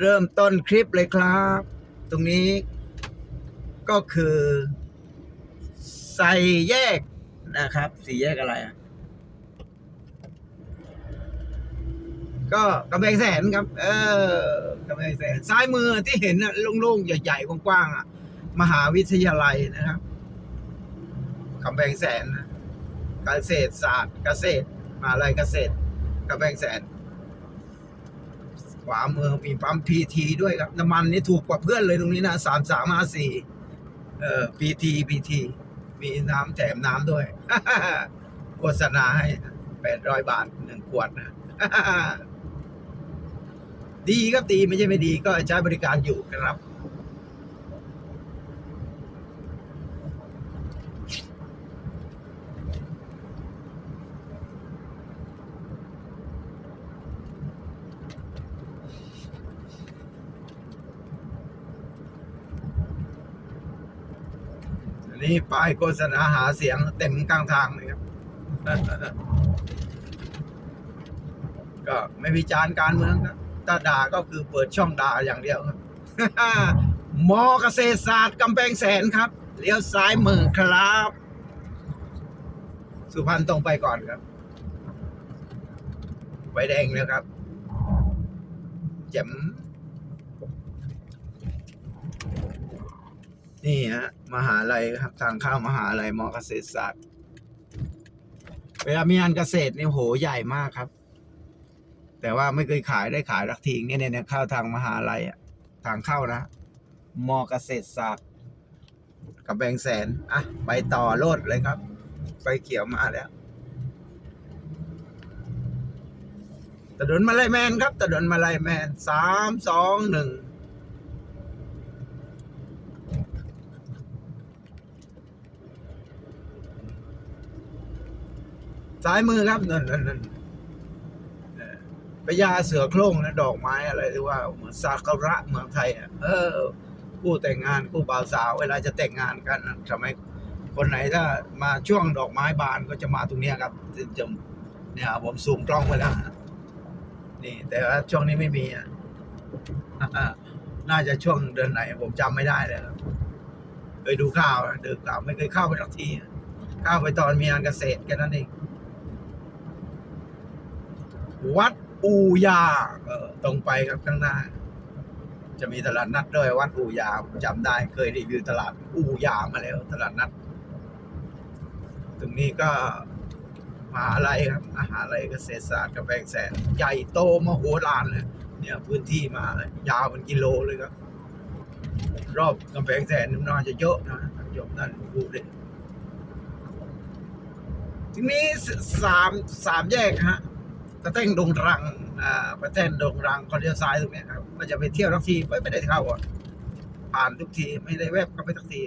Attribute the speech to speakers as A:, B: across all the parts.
A: เริ่มต้นคลิปเลยครับ ตรงนี้ก็คือใส่แยกนะครับ สี่แยกอะไรอะก็กำแพงแสนครับ เออกำแพงแสนซ้ายมือที่เห็นน่ะโล่งๆ ใหญ่ๆ กว้างๆอะ มหาวิทยาลัยนะครับกำแพงแสนนะเกษตรศาสตร์เกษตรมหาลัยเกษตรกำแพงแสน ขวามือมีปั๊มพีทีด้วยครับ น้ำมันนี่ถูกกว่าเพื่อนเลยตรงนี้นะสามสามห้าสี่เอ่อพีทีพีทีมีน้ำแถมน้ำด้วยโฆษณาให้แปดร้อยบาทหนึ่งขวดนะดีครับดีไม่ใช่ไม่ดีก็ใช้บริการอยู่ครับ นี้ป้ายโฆษณาหาเสียงเต็มกลางทางเลยครับ ก็ไม่วิจารณ์การเมืองครับถ้าด่าก็คือเปิดช่องด่าอย่างเดียวครับมอเกษตรศาสตร์กำแพงแสนครับ เลี้ยวซ้ายมือครับ สุพรรณตรงไปก่อนครับไฟแดงแล้วครับแจ่ม นี่ฮะมหาลัยครับทางเข้ามหาลัยมอเกษตรศาสตร์ เวลามีงานเกษตรเนี่ยโหใหญ่มากครับ แต่ว่าไม่เคยขายได้ขายรักทีเนี่ยเนี่ยเนี่ยเข้าทางมหาลัยอะทางเข้านะมอเกษตรศาสตร์ กับแบงแสนอะไปต่อโลดเลยครับไฟเขียวมาแล้วถนนมาลายแมนครับถนนมาลายแมนสามสองหนึ่ง ซ้ายมือครับนั่นนั่นนั่นพญาเสือโคร่งนะดอกไม้อะไรหรือว่าเหมือนซากุระเมืองไทยอะเออคู่แต่งงานคู่บ่าวสาว เวลาจะแต่งงานกันทำไมคนไหนถ้ามาช่วงดอกไม้บานก็จะมาตรงนี้ครับจะจะเนี่ยผมซูมกล้องไว้แล้วนี่ แต่ว่าช่วงนี้ไม่มีอะน่าจะช่วงเดือนไหน ผมจำไม่ได้เลยครับเคยดูข่าวนะดูข่าวไม่เคยเข้าไปสักทีเข้าไปตอนมีงานเกษตรแค่นั้นเอง วัดอูยา เออตรงไปครับข้างหน้า จะมีตลาดนัดด้วยวัดอูยาผมจำได้เคยรีวิวตลาดอูยามาแล้ว ตลาดนัด ตรงนี้ก็มหาลัยครับมหาลัยเกษตรศาสตร์กำแพงแสน ใหญ่โตมโหฬารเลยเนี่ยพื้นที่มายาวเป็นกิโลเลยครับ รอบกำแพงแสนน่าจะเยอะนะยกนั่นดูดิทีนี้สามสามแยกฮะ กระเท่งดงรัง อ่าประเท่นดงรังเขาเลี้ยวซ้ายตรงนี้ครับมันจะไปเที่ยวทุกทีไม่ไม่ได้เข้าอะผ่านทุกทีไม่ได้แวบก็ไปทุกที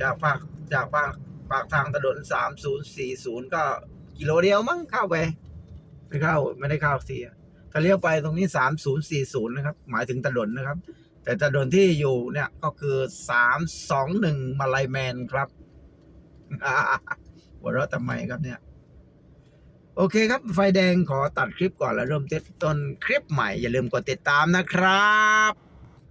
A: จากปากจากปากปากทางถนนสามศูนย์สี่ศูนย์ก็กิโลเดียวมั้งเข้าไปไม่เข้า ไม่ได้เข้าทุกทีอะถ้าเลี้ยวไปตรงนี้สามศูนย์สี่ศูนย์นะครับ หมายถึงถนนนะครับ แต่ถนนที่อยู่เนี่ยก็คือสามสองหนึ่งมาลายแมนครับหัวเราะทำไมครับเนี่ย โอเคครับ ไฟแดงขอตัดคลิปก่อนแล้วเริ่มต้นคลิปใหม่ อย่าลืมกดติดตามนะครับ